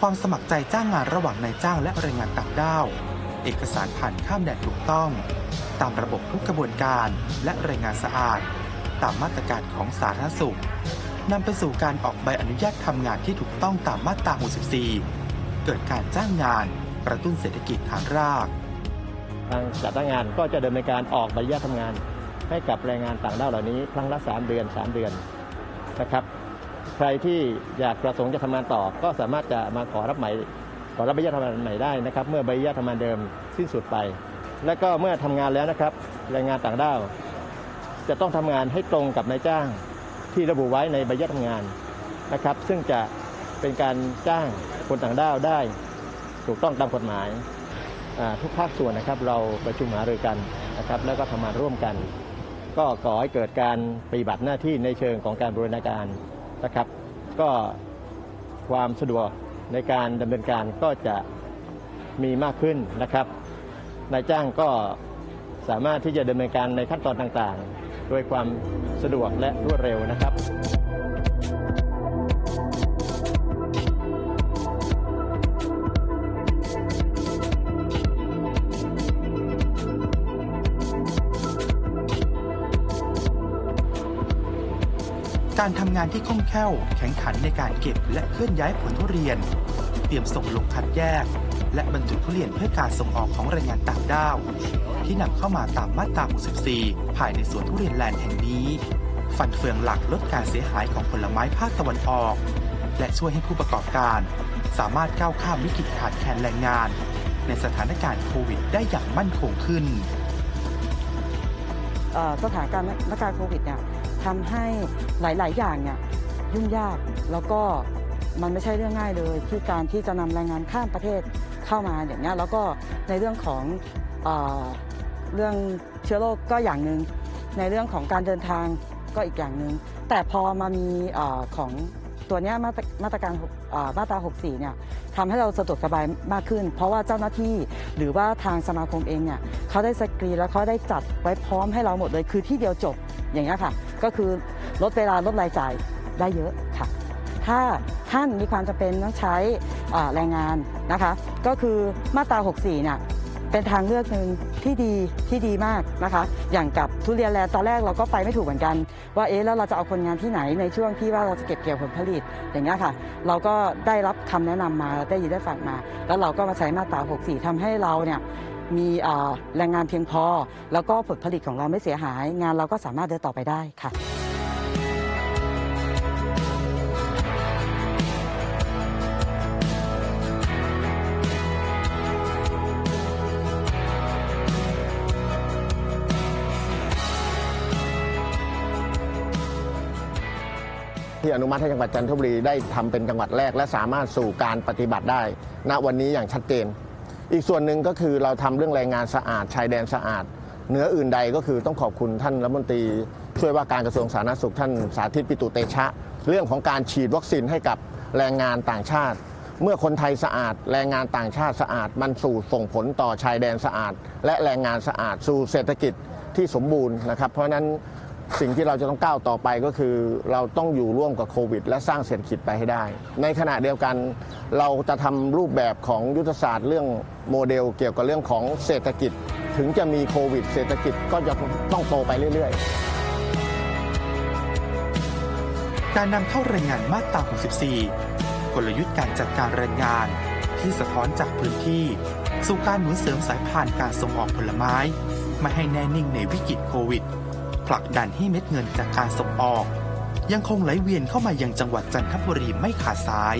ความสมัครใจจ้างงานระหว่างนายจ้างและแรงงานต่างด้าว เอกสารผ่านข้ามแดนถูกต้อง ตามระบบทุกกระบวนการและแรงงานสะอาด ตามมาตรการของสาธารณสุขนำไปสู่การออกใบอนุญาตทำงานที่ถูกต้องตามมาตรา 64 เกิดการจ้างงานกระตุ้นเศรษฐกิจฐานรากทางจัดตั้งงานก็จะดำเนินการออกใบอนุญาตทำงาน ให้กับแรงงานต่างด้าวเหล่านี้ครั้งละ 3 เดือน 3 เดือนนะครับ ใครที่อยากประสงค์จะทำงานต่อ ก็สามารถจะมาขอรับใหม่ขอรับใบอนุญาตทำงานใหม่ได้นะครับ เมื่อใบอนุญาตทำงานเดิมสิ้นสุดไป และก็เมื่อทำงานแล้วนะครับแรงงานต่างด้าวจะต้องทำงานให้ตรงกับนายจ้างที่ระบุไว้ในใบอนุญาตทำงานนะครับ ซึ่งจะเป็นการจ้างคนต่างด้าวได้ ถูกต้องตามกฎหมายทุกภาคส่วนนะครับเราประชุมหารือกันนะครับ แล้วก็ทำงานร่วมกัน ก็ก่อให้เกิดการปฏิบัติหน้าที่ในเชิงของการบริหารการนะครับ ก็ความสะดวกในการดำเนินการก็จะมีมากขึ้นนะครับนายจ้างก็สามารถที่จะดำเนินการในขั้นตอนต่างๆ ด้วยความสะดวกและรวดเร็วนะครับ การทำงานที่คล่องแคล่วแข่งขันในการเก็บและเคลื่อนย้ายผลทุเรียน เตรียมส่งลงคัดแยก และบรรจุทุเรียนเพื่อการส่งออกของแรงงานต่างด้าว ที่นำเข้ามาตามมาตรา 64 ภายในสวนทุเรียนแลนด์แห่งนี้ ฟันเฟืองหลักลดการเสียหายของผลไม้ภาคตะวันออก และช่วยให้ผู้ประกอบการ สามารถก้าวข้ามวิกฤตขาดแคลนแรงงาน ในสถานการณ์โควิดได้อย่างมั่นคงขึ้นสถานการณ์สถานการณ์โควิดเนี่ย ทำให้หลาย ๆ อย่างเนี่ยยุ่งยากแล้วก็มันไม่ใช่เรื่องง่ายเลย ที่การที่จะนำแรงงานข้ามประเทศเข้ามาอย่างเงี้ยแล้วก็ในเรื่องของเออเรื่องเชื้อโรคก็อย่างหนึ่งในเรื่องของการเดินทางก็อีกอย่างหนึ่งแต่พอมามีออของตัวนี้มาตรมาตรการหกเอ่อมาตรา 64 เนี่ยทำให้เราสะดวกสบายมากขึ้น เพราะว่าเจ้าหน้าที่หรือว่าทางสมาคมเองเนี่ยเขาได้สกรีนแล้วเขาได้จัดไว้พร้อมให้เราหมดเลยคือที่เดียวจบอย่างนี้ค่ะ ก็คือลดเวลาลดรายจ่ายได้เยอะค่ะ ถ้าท่านมีความจำเป็นต้องใช้แรงงานนะคะ ก็คือมาตรา 64 เนี่ยเป็นทางเลือกหนึ่งที่ดีที่ดีมากนะคะ อย่างกับทุเรียนแลตอนแรกเราก็ไปไม่ถูกเหมือนกัน ว่าเอ๊ะแล้วเราจะเอาคนงานที่ไหนในช่วงที่ว่าเราจะเก็บเกี่ยวผลผลิตอย่างนี้ยค่ะ เราก็ได้รับคำแนะนำมาได้ยินได้ฟังมา แล้วเราก็มาใช้มาตรา 64ทำให้เราเนี่ย มีแรงงานเพียงพอ แล้วก็ผลผลิตของเราไม่เสียหาย งานเราก็สามารถเดินต่อไปได้ค่ะที่อนุมัติให้จังหวัดจันทบุรีได้ทำเป็นจังหวัดแรก และสามารถสู่การปฏิบัติได้ ณวันนี้อย่างชัดเจน อีกส่วนหนึ่งก็คือเราทำเรื่องแรงงานสะอาดชายแดนสะอาดเหนืออื่นใดก็คือต้องขอบคุณท่านรัฐมนตรีช่วยว่าการกระทรวงสาธารณสุขท่านสาธิตปิตุเตชะ เรื่องของการฉีดวัคซีนให้กับแรงงานต่างชาติ เมื่อคนไทยสะอาด แรงงานต่างชาติสะอาด มันสู่ส่งผลต่อชายแดนสะอาด และแรงงานสะอาดสู่เศรษฐกิจที่สมบูรณ์นะครับ เพราะฉะนั้น สิ่งที่เราจะต้องก้าวต่อไปก็คือ เราต้องอยู่ร่วมกับโควิด และสร้างเศรษฐกิจไปให้ได้ ในขณะเดียวกัน เราจะทำรูปแบบของยุทธศาสตร์เรื่องโมเดลเกี่ยวกับเรื่องของเศรษฐกิจ ถึงจะมีโควิด เศรษฐกิจก็จะต้องโตไปเรื่อย ๆ การนำเข้าแรงงานมาตรา 64 กลยุทธ์การจัดการแรงงานที่สะท้อนจากพื้นที่ สู่การหนุนเสริมสายพานการส่งออกผลไม้ ไม่ให้แน่นิ่งในวิกฤตโควิด ผลักดันให้เม็ดเงินจากการส่งออก ยังคงไหลเวียนเข้ามายังจังหวัดจันทบุรีไม่ขาดสาย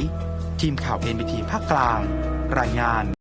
ทีมข่าวเอ็นบีทีภาคกลาง รายงาน